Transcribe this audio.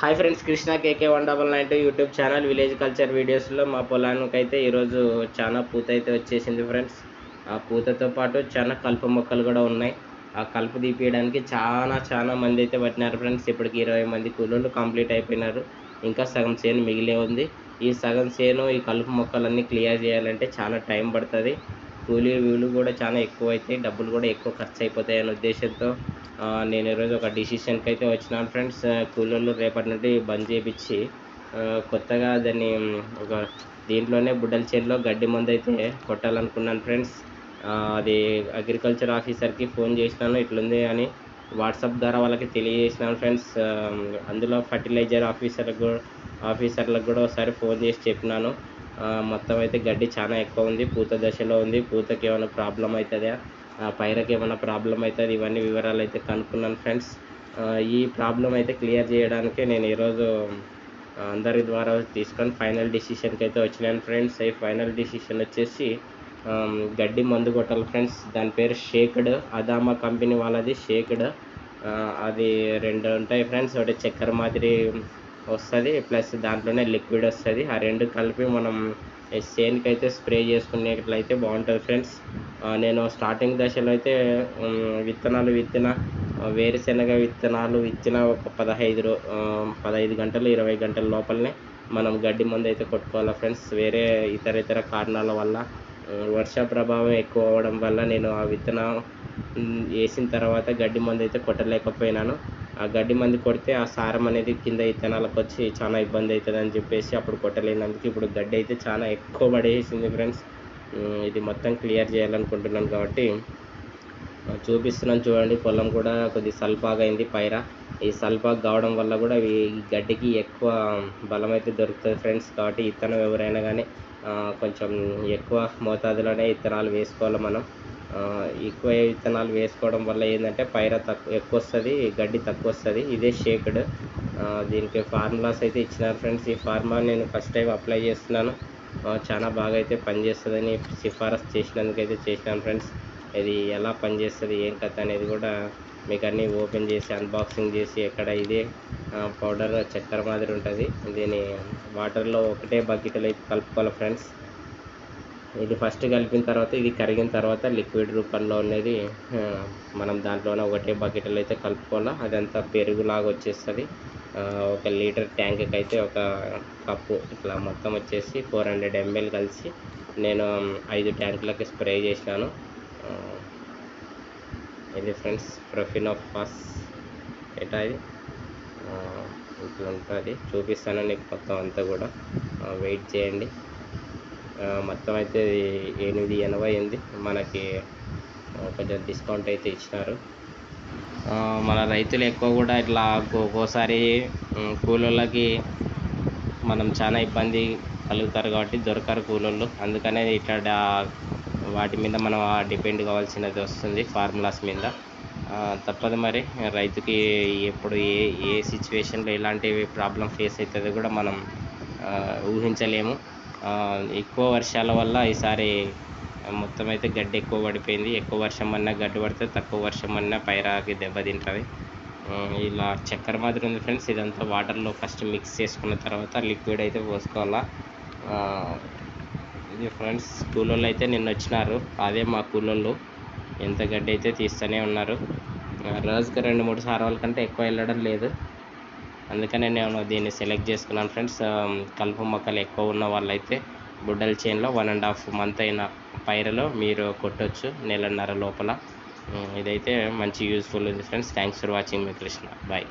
Hi friends Krishna KK one double nine two YouTube channel village culture వీడియోస్లో మా పొలానికి అయితే ఈరోజు చాలా పూత అయితే వచ్చేసింది ఫ్రెండ్స్ ఆ పూతతో పాటు చాలా కలుపు మొక్కలు కూడా ఉన్నాయి. ఆ కలుపు తీపియడానికి చాలా చాలా మంది అయితే పట్టినారు ఫ్రెండ్స్ ఇప్పటికి ఇరవై మంది కూలీలు కంప్లీట్ అయిపోయినారు. ఇంకా సగం చేను మిగిలే ఉంది. ఈ సగం చేను ఈ కలుపు మొక్కలన్నీ క్లియర్ చేయాలంటే చాలా టైం పడుతుంది. కూలీ వీలు కూడా చాలా ఎక్కువ అవుతాయి డబ్బులు కూడా ఎక్కువ ఖర్చు అయిపోతాయి అనే ఉద్దేశంతో నేను ఈరోజు ఒక డిసిషన్కి అయితే వచ్చినాను ఫ్రెండ్స్. కూలీలు రేపటి నుండి బంద్ చేయించి కొత్తగా దాన్ని ఒక దీంట్లోనే బుడ్డల చేనులో గడ్డి మందు అయితే కొట్టాలనుకున్నాను ఫ్రెండ్స్. అది అగ్రికల్చర్ ఆఫీసర్కి ఫోన్ చేసినాను ఇట్లుంది అని వాట్సాప్ ద్వారా వాళ్ళకి తెలియజేసినాను ఫ్రెండ్స్. అందులో ఫర్టిలైజర్ ఆఫీసర్లకు కూడా ఆఫీసర్లకు కూడా ఒకసారి ఫోన్ చేసి చెప్పినాను. మొత్తం అయితే గడ్డి చాలా ఎక్కువ ఉంది. పూత దశలో ఉంది. పూతకి ఏమైనా ప్రాబ్లం అవుతుందా పైరకి ఏమైనా ప్రాబ్లం అవుతుంది ఇవన్నీ వివరాలు అయితే కనుక్కున్నాను ఫ్రెండ్స్ ఈ ప్రాబ్లం అయితే క్లియర్ చేయడానికే నేను ఈరోజు అందరి ద్వారా తీసుకొని ఫైనల్ డిసిషన్కి అయితే వచ్చినాను ఫ్రెండ్స్ ఈ ఫైనల్ డిసిషన్ వచ్చేసి గడ్డి మందు కొట్టాలి ఫ్రెండ్స్ దాని పేరు షేక్డ్ అదామా కంపెనీ వాళ్ళది షేక్డ్ అది రెండు ఉంటాయి ఫ్రెండ్స్ ఒకటి చక్కెర మాదిరి వస్తుంది ప్లస్ దాంట్లోనే లిక్విడ్ వస్తుంది. ఆ రెండు కలిపి మనం చేనుకి అయితే స్ప్రే చేసుకునేట్లయితే బాగుంటుంది ఫ్రెండ్స్ నేను స్టార్టింగ్ దశలో అయితే విత్తనాలు విత్తిన వేరుశెనగ విత్తనాలు విత్తిన ఒక పదహైదు రో పదహైదు గంటలు ఇరవై గంటల లోపలనే మనం గడ్డి మందు అయితే కొట్టుకోవాలి ఫ్రెండ్స్ వేరే ఇతర ఇతర కారణాల వల్ల వర్ష ప్రభావం ఎక్కువ అవ్వడం వల్ల నేను ఆ విత్తనం వేసిన తర్వాత గడ్డి మందు అయితే కొట్టలేకపోయినాను. ఆ గడ్డి మందు కొడితే ఆ సారం అనేది కింద విత్తనాలకు వచ్చి చాలా ఇబ్బంది అవుతుంది అని చెప్పేసి అప్పుడు కొట్టలేనందుకు ఇప్పుడు గడ్డి అయితే చాలా ఎక్కువ పడేసింది ఫ్రెండ్స్. ఇది మొత్తం క్లియర్ చేయాలనుకుంటున్నాను కాబట్టి చూపిస్తున్నాను చూడండి పొలం కూడా కొద్ది సల్పాగా అయింది పైర. ఈ సల్పాగ్ కావడం వల్ల కూడా ఈ గడ్డికి ఎక్కువ బలం అయితే దొరుకుతుంది ఫ్రెండ్స్. కాబట్టి విత్తనం ఎవరైనా కానీ కొంచెం ఎక్కువ మోతాదులోనే విత్తనాలు వేసుకోవాలి మనం. ఎక్కువ విత్తనాలు వేసుకోవడం వల్ల ఏంటంటే పైర తక్కువ ఎక్కువ వస్తుంది గడ్డి తక్కువ వస్తుంది ఇదే షేక్డ్ దీనికి ఫార్ములాస్ అయితే ఇచ్చినారు ఫ్రెండ్స్ ఈ ఫార్ములా నేను ఫస్ట్ టైం అప్లై చేస్తున్నాను. చాలా బాగా అయితే పనిచేస్తుందని సిఫారసు చేసినందుకు అయితే చేసినాను ఫ్రెండ్స్ ఇది ఎలా పనిచేస్తుంది ఏం కథ అనేది కూడా మీకు అన్నీ ఓపెన్ చేసి అన్బాక్సింగ్ చేసి ఎక్కడ ఇదే పౌడర్ చక్కెర మాదిరి ఉంటుంది. దీన్ని వాటర్లో ఒకటే బకెట్లో అయితే కలుపుకోవాలి ఫ్రెండ్స్ ఇది ఫస్ట్ కలిపిన తర్వాత ఇది కరిగిన తర్వాత లిక్విడ్ రూపంలో ఉన్నది మనం దాంట్లోనే ఒకటే బకెట్లో అయితే కలుపుకోవాలి? అదంతా పెరుగులాగా వచ్చేస్తుంది. ఒక లీటర్ ట్యాంక్కి అయితే ఒక కప్పు ఇట్లా మొత్తం వచ్చేసి ఫోర్ హండ్రెడ్ ఎంఎల్ కలిసి నేను ఐదు ట్యాంకులకి స్ప్రే చేసినాను. ఇది ఫ్రెండ్స్ ప్రొఫినోఫాస్ ఎటా ఇది? ఇట్లా ఉంటుంది. చూపిస్తాను నీకు మొత్తం అంతా కూడా. వెయిట్ చేయండి. మొత్తం అయితే ఎనిమిది ఎనభై ఎనిమిది మనకి కొంచెం డిస్కౌంట్ అయితే ఇచ్చినారు. మన రైతులు ఎక్కువ కూడా ఇట్లా ఒక్కోసారి కూలోళ్ళకి మనం చాలా ఇబ్బంది కలుగుతారు కాబట్టి దొరకరు కూలోళ్ళు. అందుకనే ఇట్లా వాటి మీద మనం డిపెండ్ కావాల్సినది వస్తుంది ఫార్ములాస్ మీద. తప్పదు మరి. రైతుకి ఎప్పుడు ఏ ఏ సిచ్యువేషన్లో ఎలాంటి ప్రాబ్లం ఫేస్ అవుతుందో కూడా మనం ఊహించలేము. ఎక్కువ వర్షాల వల్ల ఈసారి మొత్తం అయితే గడ్డి ఎక్కువ పడిపోయింది. ఎక్కువ వర్షం అన్నా గడ్డి పడితే తక్కువ వర్షం అన్నా పైరాకి దెబ్బతింటుంది. ఇలా చక్కెర మాదిరి ఉంది ఫ్రెండ్స్. ఇదంతా వాటర్లో ఫస్ట్ మిక్స్ చేసుకున్న తర్వాత లిక్విడ్ అయితే పోసుకోవాలా. ఇది ఫ్రెండ్స్ కూలోళ్ళు అయితే నిన్న వచ్చినారు. అదే మా కూలోళ్ళు. ఎంత గడ్డి అయితే తీస్తూనే ఉన్నారు. రోజుకి రెండు మూడు సార్లు కంటే ఎక్కువ వెళ్ళడం లేదు. అందుకనే నేను దీన్ని సెలెక్ట్ చేసుకున్నాను ఫ్రెండ్స్ కలుపు మొక్కలు ఎక్కువ ఉన్న వాళ్ళైతే బుడ్డల చేన్లో వన్ అండ్ హాఫ్ మంత్ అయిన పైరలో మీరు కొట్టొచ్చు నెలన్నర లోపల. ఇదైతే మంచి యూస్ఫుల్ ఉంది ఫ్రెండ్స్ థ్యాంక్స్ ఫర్ వాచింగ్ మీ కృష్ణ బాయ్